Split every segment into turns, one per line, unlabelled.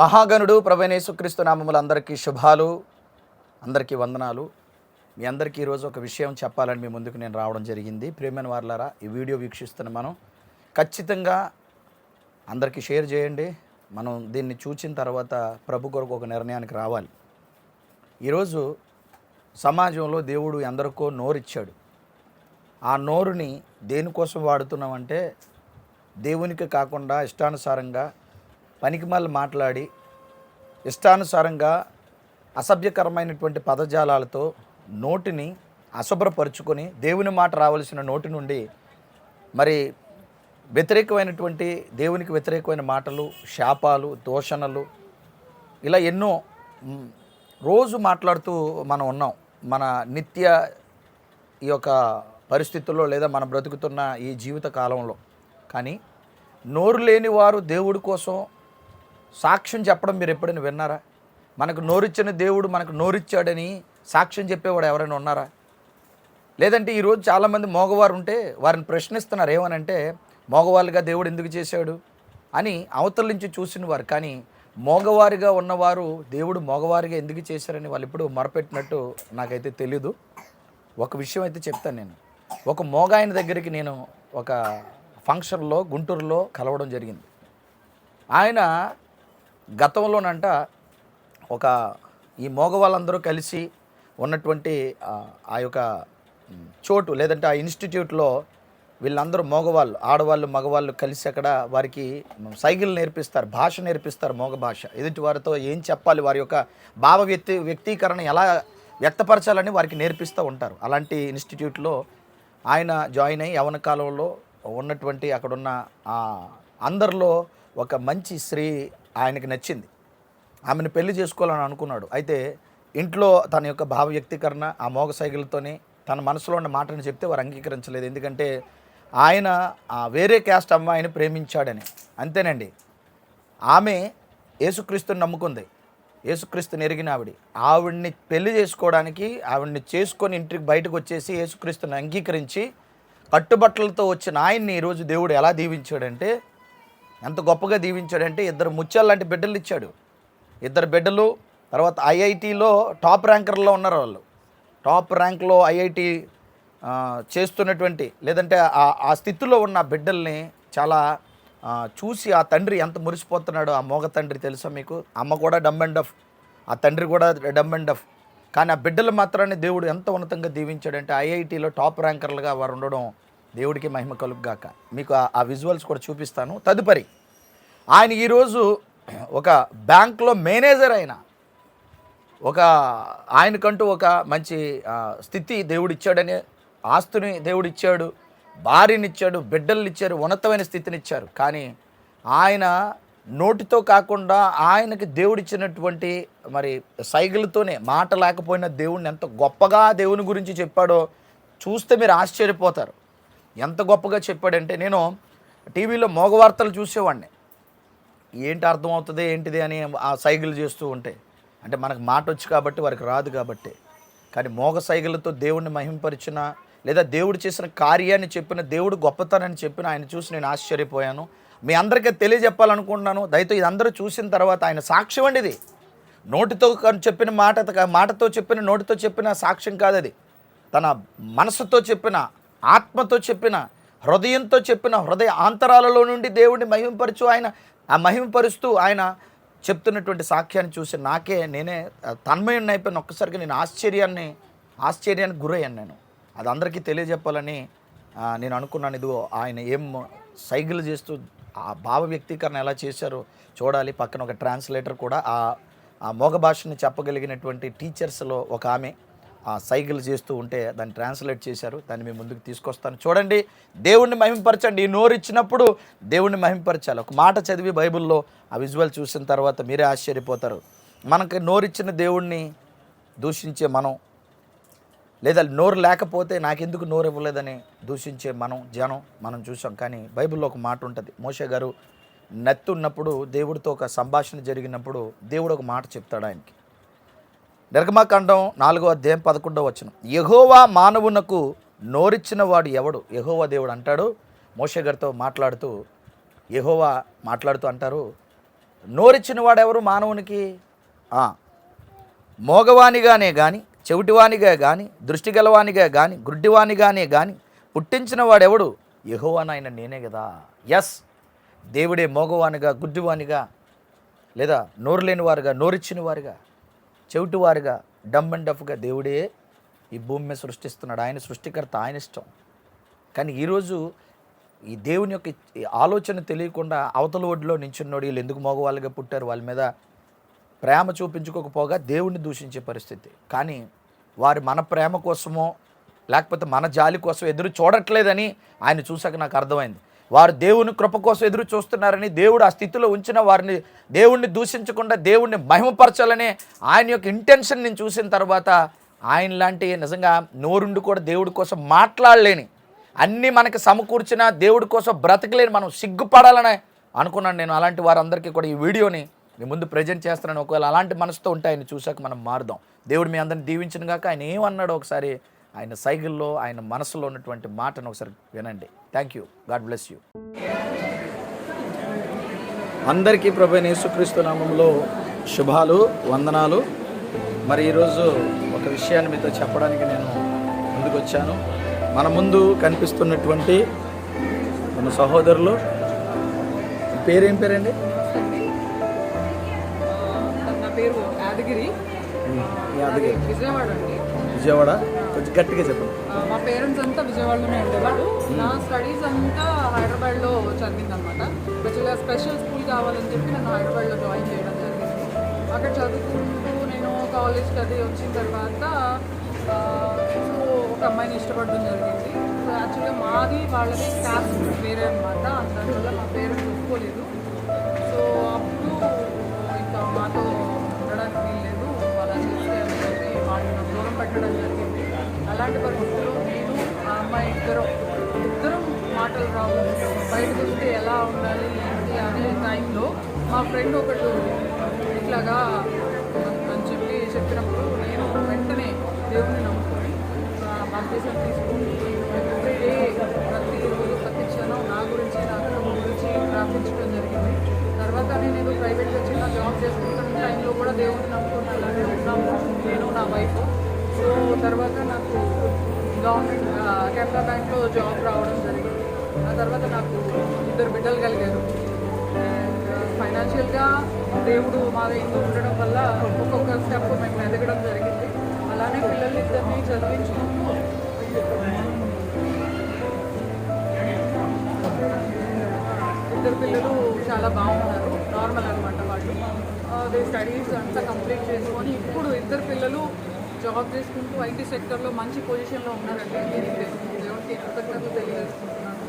మహాగణుడు ప్రభనేసుక్రీస్తు నామములు అందరికీ శుభాలు అందరికీ వందనాలు. మీ అందరికీ ఈరోజు ఒక విషయం చెప్పాలని మీ ముందుకు నేను రావడం జరిగింది. ప్రేమైన వార్లారా ఈ వీడియో వీక్షిస్తున్న మనం ఖచ్చితంగా అందరికీ షేర్ చేయండి. మనం దీన్ని చూచిన తర్వాత ప్రభు కొరకు ఒక నిర్ణయానికి రావాలి. ఈరోజు సమాజంలో దేవుడు ఎందరికో నోరిచ్చాడు. ఆ నోరుని దేనికోసం వాడుతున్నామంటే దేవునికి కాకుండా ఇష్టానుసారంగా పనికిమాలు మాట్లాడి ఇష్టానుసారంగా అసభ్యకరమైనటువంటి పదజాలాలతో నోటిని అశుభ్రపరుచుకొని దేవుని మాట రావలసిన నోటి నుండి మరి వ్యతిరేకమైనటువంటి దేవునికి వ్యతిరేకమైన మాటలు శాపాలు దోషణలు ఇలా ఎన్నో రోజు మాట్లాడుతూ మనం ఉన్నాం. మన నిత్య ఈ యొక్క పరిస్థితుల్లో లేదా మనం బ్రతుకుతున్న ఈ జీవిత కాలంలో. కానీ నోరు లేని వారు దేవుడి కోసం సాక్ష్యం చెప్పడం మీరు ఎప్పుడైనా విన్నారా? మనకు నోరిచ్చిన దేవుడు మనకు నోరిచ్చాడని సాక్ష్యం చెప్పేవాడు ఎవరైనా ఉన్నారా? లేదంటే ఈరోజు చాలామంది మగవారు ఉంటే వారిని ప్రశ్నిస్తున్నారు ఏమనంటే మగవాళ్ళుగా దేవుడు ఎందుకు చేశాడు? అని అవతల నుంచి చూసిన వారు. కానీ మగవారిగా ఉన్నవారు దేవుడు మగవారిగా ఎందుకు చేశారని వాళ్ళు ఇప్పుడు మొరపెట్టినట్టు నాకైతే తెలీదు. ఒక విషయం అయితే చెప్తాను నేను. ఒక మోగాయన దగ్గరికి నేను ఒక ఫంక్షన్లో గుంటూరులో కలవడం జరిగింది. ఆయన గతంలోనంట ఒక ఈ మగవాళ్ళందరూ కలిసి ఉన్నటువంటి ఆ, యొక్క చోటు లేదంటే ఆ ఇన్స్టిట్యూట్లో వీళ్ళందరూ మగవాళ్ళు ఆడవాళ్ళు మగవాళ్ళు కలిసి అక్కడ వారికి సైకిల్ నేర్పిస్తారు భాష నేర్పిస్తారు మోగ భాష. ఎదుటి వారితో ఏం చెప్పాలి వారి యొక్క భావ వ్యక్తి వ్యక్తీకరణ ఎలా వ్యక్తపరచాలని వారికి నేర్పిస్తూ ఉంటారు. అలాంటి ఇన్స్టిట్యూట్లో ఆయన జాయిన్ అయ్యి యవన కాలంలో ఉన్నటువంటి అక్కడున్న అందరిలో ఒక మంచి స్త్రీ ఆయనకి నచ్చింది. ఆమెను పెళ్ళి చేసుకోవాలని అనుకున్నాడు. అయితే ఇంట్లో తన యొక్క భావ వ్యక్తీకరణ ఆ మోగ సైకిల్తోనే తన మనసులో ఉన్న మాటను చెప్తే వారు అంగీకరించలేదు. ఎందుకంటే ఆయన ఆ వేరే క్యాస్ట్ అమ్మాయిని ప్రేమించాడని. అంతేనండి. ఆమె యేసుక్రీస్తుని నమ్ముకుంది. యేసుక్రీస్తుని ఎరిగిన ఆవిడ. ఆవిడ్ని పెళ్ళి చేసుకోవడానికి ఆవిడ్ని చేసుకొని ఇంటికి బయటకు వచ్చేసి యేసుక్రీస్తుని అంగీకరించి కట్టుబట్టలతో వచ్చిన ఆయన్ని ఈరోజు దేవుడు ఎలా దీవించాడంటే ఎంత గొప్పగా దీవించాడంటే ఇద్దరు ముత్యాలు లాంటి బిడ్డలు ఇచ్చాడు. ఇద్దరు బిడ్డలు తర్వాత ఐఐటిలో టాప్ ర్యాంకర్లో ఉన్నారు వాళ్ళు. టాప్ ర్యాంక్లో ఐఐటి చేస్తున్నటువంటి లేదంటే ఆ ఆ స్థితిలో ఉన్న బిడ్డల్ని చాలా చూసి ఆ తండ్రి ఎంత మురిసిపోతున్నాడో ఆ మోగ తండ్రి తెలుసా మీకు? అమ్మ కూడా డమ్ అండ్ డఫ్ ఆ తండ్రి కూడా డమ్ అండ్ డఫ్ కానీ ఆ బిడ్డలు మాత్రాన్ని దేవుడు ఎంత ఉన్నతంగా దీవించాడంటే ఐఐటిలో టాప్ ర్యాంకర్లుగా వారు ఉండడం దేవుడికి మహిమ కలుగుగాక. మీకు ఆ- విజువల్స్ కూడా చూపిస్తాను. తదుపరి ఆయన ఈరోజు ఒక బ్యాంక్లో మేనేజర్ అయిన ఒక ఆయనకంటూ ఒక మంచి స్థితి దేవుడిచ్చాడని ఆస్తుని దేవుడిచ్చాడు భార్యనిచ్చాడు బిడ్డల్ని ఇచ్చారు ఉన్నతమైన స్థితిని ఇచ్చారు కానీ ఆయన నోటితో కాకుండా ఆయనకి దేవుడిచ్చినటువంటి మరి సైగలతోనే మాట లేకపోయినా దేవుడిని ఎంత గొప్పగా దేవుని గురించి చెప్పాడో చూస్తే మీరు ఆశ్చర్యపోతారు. ఎంత గొప్పగా చెప్పాడంటే నేను టీవీలో మోగవార్తలు చూసేవాడిని. ఏంటి అర్థమవుతుంది ఏంటిది అని ఆ సైకిల్ చేస్తూ ఉంటే. అంటే మనకు మాట వచ్చు కాబట్టి వారికి రాదు కాబట్టి. కానీ మోగ సైగలతో దేవుణ్ణి మహింపరిచిన లేదా దేవుడు చేసిన కార్యాన్ని చెప్పిన దేవుడు గొప్పతనాన్ని చెప్పిన ఆయన చూసి నేను ఆశ్చర్యపోయాను. మీ అందరికీ తెలియజెప్పాలనుకుంటున్నాను. దయతో ఇది అందరూ చూసిన తర్వాత ఆయన సాక్ష్యం అండి ఇది. నోటితో చెప్పిన మాట మాటతో చెప్పిన నోటితో చెప్పిన సాక్ష్యం కాదు అది. తన మనసుతో చెప్పిన ఆత్మతో చెప్పిన హృదయంతో చెప్పిన హృదయ ఆంతరాలలో నుండి దేవుడిని మహిమపరచు ఆయన ఆ మహిమపరుస్తూ ఆయన చెప్తున్నటువంటి సాక్ష్యాన్ని చూసి నాకే నేనే తన్మయుడిని అయిపోయిన ఒక్కసారిగా నేను ఆశ్చర్యాన్ని ఆశ్చర్యానికి గురయ్యాను నేను. అది అందరికీ తెలియజెప్పాలని నేను అనుకున్నాను ఇదిగో ఆయన ఏం సైకిల్ చేస్తూ ఆ భావ వ్యక్తీకరణ ఎలా చేశారో చూడాలి. పక్కన ఒక ట్రాన్స్లేటర్ కూడా ఆ ఆ మోగ భాషని చెప్పగలిగినటువంటి టీచర్స్లో ఒక ఆమె ఆ సైకిల్ చేస్తూ ఉంటే దాన్ని ట్రాన్స్లేట్ చేశారు. దాన్ని మీ ముందుకు తీసుకొస్తాను. చూడండి దేవుణ్ణి మహింపరచండి. ఈ నోరు ఇచ్చినప్పుడు దేవుణ్ణి మహింపరచాలి. ఒక మాట చదివి బైబిల్లో ఆ విజువల్ చూసిన తర్వాత మీరే ఆశ్చర్యపోతారు. మనకి నోరిచ్చిన దేవుణ్ణి దూషించే మనం లేదా నోరు లేకపోతే నాకెందుకు నోరు ఇవ్వలేదని దూషించే మనం జనం మనం చూసాం కానీ బైబిల్లో ఒక మాట ఉంటుంది. మోషే గారు నెత్తున్నప్పుడు దేవుడితో ఒక సంభాషణ జరిగినప్పుడు దేవుడు ఒక మాట చెప్తాడు ఆయనకి. నిర్గమాకాండం నాలుగో అధ్యాయం పదకొండో వచ్చిన యహోవా మానవునకు నోరిచ్చిన వాడు ఎవడు? యహోవా దేవుడు అంటాడు. మోషగారితో మాట్లాడుతూ యహోవా మాట్లాడుతూ అంటారు నోరిచ్చిన వాడెవరు మానవునికి మోగవానిగానే కానీ చెవిటివానిగా కానీ దృష్టి గలవానిగా కానీ గుడ్డివానిగానే కానీ పుట్టించిన వాడెవడు యెహోవానైన నేనే కదా ఎస్ దేవుడే మోగవానిగా గుడ్డివానిగా లేదా నోరు లేని వారుగా నోరిచ్చిన వారుగా చెవిటివారుగా డమ్ అండ్ డఫ్గా దేవుడే ఈ భూమి మీద సృష్టిస్తున్నాడు. ఆయన సృష్టికర్త ఆయన ఇష్టం. కానీ ఈరోజు ఈ దేవుని యొక్క ఈ ఆలోచన తెలియకుండా అవతల ఒడిలో నించున్నోడు వీళ్ళు ఎందుకు మగవాళ్ళుగా పుట్టారు? వాళ్ళ మీద ప్రేమ చూపించుకోకపోగా దేవుణ్ణి దూషించే పరిస్థితి. కానీ వారు మన ప్రేమ కోసమో లేకపోతే మన జాలి కోసం ఎదురు చూడట్లేదని ఆయన చూసాక నాకు అర్థమైంది. వారు దేవుని కృప కోసం ఎదురు చూస్తున్నారని దేవుడు ఆ స్థితిలో ఉంచిన వారిని దేవుణ్ణి దూషించకుండా దేవుణ్ణి మహిమపరచాలని ఆయన యొక్క ఇంటెన్షన్ నేను చూసిన తర్వాత ఆయన లాంటి నిజంగా నోరుండి కూడా దేవుడి కోసం మాట్లాడలేని అన్నీ మనకి సమకూర్చిన దేవుడి కోసం బ్రతకలేని మనం సిగ్గుపడాలని అనుకున్నాను నేను. అలాంటి వారందరికీ కూడా ఈ వీడియోని మీ ముందు ప్రజెంట్ చేస్తున్నాను. ఒకవేళ అలాంటి మనసుతో ఉంటే ఆయన చూశాక మనం మారుదాం. దేవుడు మీ అందరిని దీవించిన గాక. ఆయన ఏమన్నాడో ఒకసారి ఆయన సైకిల్లో ఆయన మనసులో ఉన్నటువంటి మాటను ఒకసారి వినండి. Thank you God bless you అందరికీ ప్రభు యేసుక్రీస్తు నామంలో శుభాలు వందనాలు. మరి ఈరోజు ఒక విషయాన్ని మీతో చెప్పడానికి నేను ముందుకు వచ్చాను మన ముందు కనిపిస్తున్నటువంటి మన సహోదరులు. పేరేం పేరండి?
నా పేరు యాదగిరి. విజయవాడ
విజయవాడ? కొంచెం గట్టిగా చెప్పండి.
మా పేరెంట్స్ అంతా విజయవాడలోనే ఉండేవాళ్ళు. నా స్టడీస్ అంతా హైదరాబాద్లో చదివింది అనమాట యాక్చువల్గా స్పెషల్ స్కూల్ కావాలని చెప్పి నన్ను హైదరాబాద్లో జాయిన్ చేయడం జరిగింది. అక్కడ చదువుకుంటూ నేను కాలేజ్కి అది వచ్చిన తర్వాత సో ఒక అమ్మాయిని ఇష్టపడడం జరిగింది. సో యాక్చువల్గా మాది వాళ్ళది క్యాస్ట్ వేరే అనమాట అందువల్ల మా పేరెంట్స్ ఒప్పుకోలేదు. సో పెట్టడం జరిగింది. అలాంటి పరిస్థితుల్లో నేను ఆ అమ్మాయి ఇద్దరు ఇద్దరం మాటలు రావు. బయటకు వస్తే ఎలా ఉండాలి ఏంటి అనే టైంలో మా ఫ్రెండ్ ఒకటి ఇట్లాగా అని చెప్పి చెప్పినప్పుడు నేను వెంటనే దేవుని నమ్ముకొని బాప్తీసం తీసుకుని ఎవ్రీ ప్రతి రోజు ప్రతి క్షణం నా గురించి నా కుటుంబం గురించి ప్రార్థించడం జరిగింది. తర్వాత నేను ఏదో ప్రైవేట్గా చిన్న జాబ్ చేసుకుంటున్న టైంలో కూడా దేవుడిని నమ్ముకుని అలాగే నేను నా వైఫ్ సో తర్వాత నాకు గవర్నమెంట్ కెనరా బ్యాంక్లో జాబ్ రావడం జరిగింది. ఆ తర్వాత నాకు ఇద్దరు బిడ్డలు కలిగారు. ఫైనాన్షియల్గా దేవుడు మా ఇంట్లో ఉండడం వల్ల ఒక్కొక్క స్టెప్ మేము ఎదగడం జరిగింది. అలానే పిల్లల్ని ఇద్దరిని చదివించుకుంటూ ఇద్దరు పిల్లలు చాలా బాగున్నారు. నార్మల్ అనమాట వాళ్ళు. అదే స్టడీస్ అంతా కంప్లీట్ చేసుకొని ఇప్పుడు ఇద్దరు పిల్లలు జాబ్ చేసుకుంటూ ఐటీ సెక్టర్లో మంచి పొజిషన్లో ఉన్నారండి. దేవుడికి దేవునికి దేవునికి కృతజ్ఞతలు తెలియజేసుకుంటున్నాను.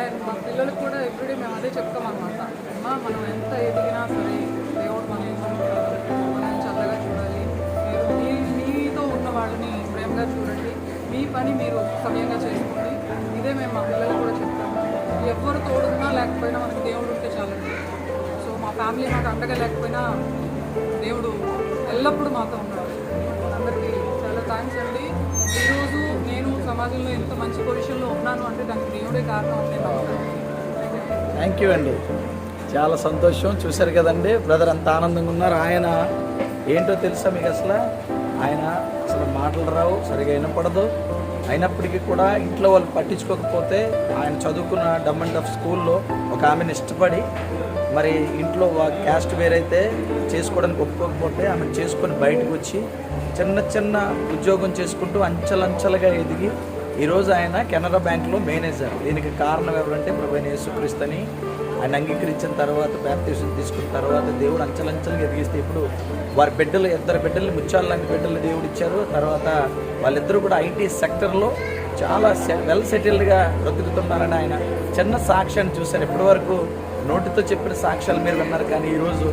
అండ్ మా పిల్లలకు కూడా ఎవ్రీడే మేము అదే చెప్తాం అనమాట అమ్మా మనం ఎంత ఎదిగినా సరే దేవుడు మన మనం చల్లగా చూడాలి. మీరు మీ మీతో ఉన్న వాళ్ళని ప్రేమగా చూడండి. మీ పని మీరు సమయంగా చేసుకోండి. ఇదే మేము మా పిల్లలకు కూడా చెప్తాము. ఎవరు తోడున్నా లేకపోయినా మనకి దేవుడు ఉంటే చాలండి. సో మా ఫ్యామిలీ మాకు అండగా లేకపోయినా దేవుడు ఎల్లప్పుడూ మాతో ఉన్నాడు అందరికీ చాలా థ్యాంక్స్ అండి. ఈరోజు నేను సమాజంలో ఎంత మంచి పొజిషన్లో ఉన్నాను అంటే దానికి దేవుడే కారణం నేను
థ్యాంక్ యూ అండి. చాలా సంతోషం. చూశారు కదండి బ్రదర్ అంత ఆనందంగా ఉన్నారు. ఆయన ఏంటో తెలుసా మీకు అసలు? ఆయన అసలు మాటలు రావు సరిగా వినపడదు. అయినప్పటికీ కూడా ఇంట్లో వాళ్ళు పట్టించుకోకపోతే ఆయన చదువుకున్న డమ్ అండ్ డఫ్ స్కూల్లో ఒక ఆమెను ఇష్టపడి మరి ఇంట్లో క్యాస్ట్ వేరైతే చేసుకోవడానికి ఒప్పుకోకపోతే ఆమె చేసుకొని బయటకు వచ్చి చిన్న చిన్న ఉద్యోగం చేసుకుంటూ అంచెలంచెలుగా ఎదిగి ఈరోజు ఆయన కెనరా బ్యాంక్లో మేనేజర్. దీనికి కారణం ఎవరంటే ప్రభు యేసుక్రీస్తుని ఆయన అంగీకరించిన తర్వాత బ్యాప్తీసం తీసుకున్న తర్వాత దేవుడు అంచెలంచెలుగా ఎదిగిస్తే ఇప్పుడు వారి బిడ్డలు ఇద్దరు బిడ్డలు ముత్యాలు లాంటి బిడ్డలు దేవుడు ఇచ్చారు. తర్వాత వాళ్ళిద్దరూ కూడా ఐటీ సెక్టర్లో చాలా వెల్ సెటిల్డ్గా బ్రతుకుతున్నారని ఆయన చిన్న సాక్ష్యాన్ని చూశారు. ఇప్పటివరకు నోటితో చెప్పిన సాక్ష్యాలు మీరు విన్నారు. కానీ ఈరోజు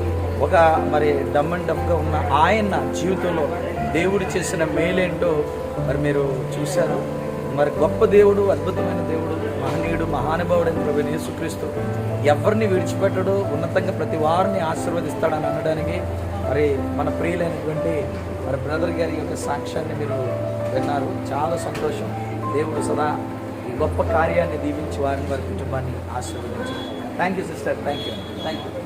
ఒక మరి డమ్ అండ్ డమ్గా ఉన్న ఆయన జీవితంలో దేవుడు చేసిన మేలేంటో మరి మీరు చూశారు. మరి గొప్ప దేవుడు అద్భుతమైన దేవుడు మహనీయుడు మహానుభావుడు అని ప్రభు యేసుక్రీస్తు ఎవరిని విడిచిపెట్టడు ఉన్నతంగా ప్రతి వారిని ఆశీర్వదిస్తాడని అనడానికి మరి మన ప్రియులైనటువంటి మరి బ్రదర్ గారి యొక్క సాక్ష్యాన్ని మీరు విన్నారు. చాలా సంతోషం. దేవుడు సదా ఈ గొప్ప కార్యాన్ని దీవించి వారిని వారి కుటుంబాన్ని ఆశీర్వదించారు thank you sister thank you thank you